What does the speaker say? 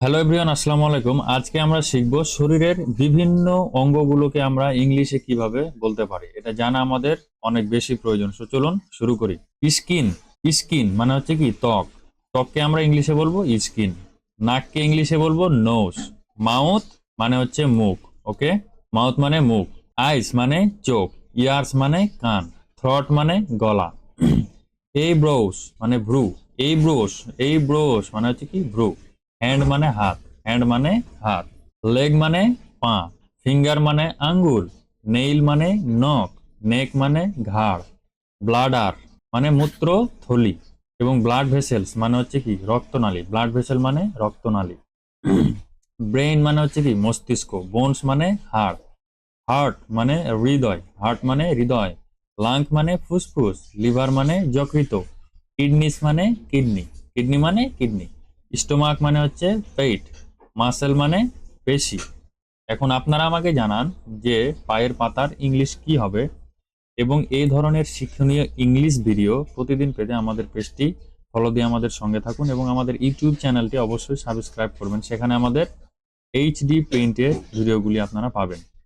Hello everyone আসসালামু আলাইকুম। আজকে আমরা শিখব শরীরের বিভিন্ন অঙ্গগুলোকে আমরা ইংলিশে কীভাবে বলতে পারি। এটা জানা আমাদের অনেক বেশি প্রয়োজন। সো চলুন শুরু করি। স্কিন স্কিন মানে হচ্ছে কি? ত্বক। ত্বককে আমরা ইংলিশে বলব স্কিন। নাককে ইংলিশে বলব নোজ মাউথ মানে হচ্ছে মুখ, ওকে? মাউথ মানে মুখ। আইস মানে চোখ। ইয়ার্স মানে কান। থ্রট মানে গলা। এই ব্রোস মানে ভ্রু। এই ব্রোস এই ব্রোস মানে হচ্ছে কি? ভ্রু। হ্যান্ড মানে হাত হ্যান্ড মানে হাত লেগ মানে পা ফিঙ্গার মানে আঙ্গুল নেইল মানে নখ নেক মানে ঘাড় ব্লাডার মানে মূত্র, থলি এবং ব্লাড ভেসেলস মানে হচ্ছে কি? রক্তনালী ব্লাড ভেসেল মানে রক্তনালী। ব্রেইন মানে হচ্ছে কি? মস্তিষ্ক বোনস মানে হাড় হার্ট মানে হৃদয় হার্ট মানে হৃদয় লাং মানে ফুসফুস লিভার মানে যকৃত কিডনিস মানে কিডনি কিডনি মানে কিডনি স্টোমাক মানে হচ্ছে পেট মাসেল মানে পেশি। এখন আপনারা আমাকে জানান যে পায়ের পাতার ইংলিশ কি হবে এবং এই ধরনের শিক্ষণীয় ইংলিশ ভিডিও প্রতিদিন পেতে আমাদের পেজটি ফলো দিয়ে আমাদের সঙ্গে থাকুন এবং আমাদের ইউটিউব চ্যানেলটি অবশ্যই সাবস্ক্রাইব করবেন। সেখানে আমাদের এইচডি প্রিন্টের ভিডিওগুলি আপনারা পাবেন।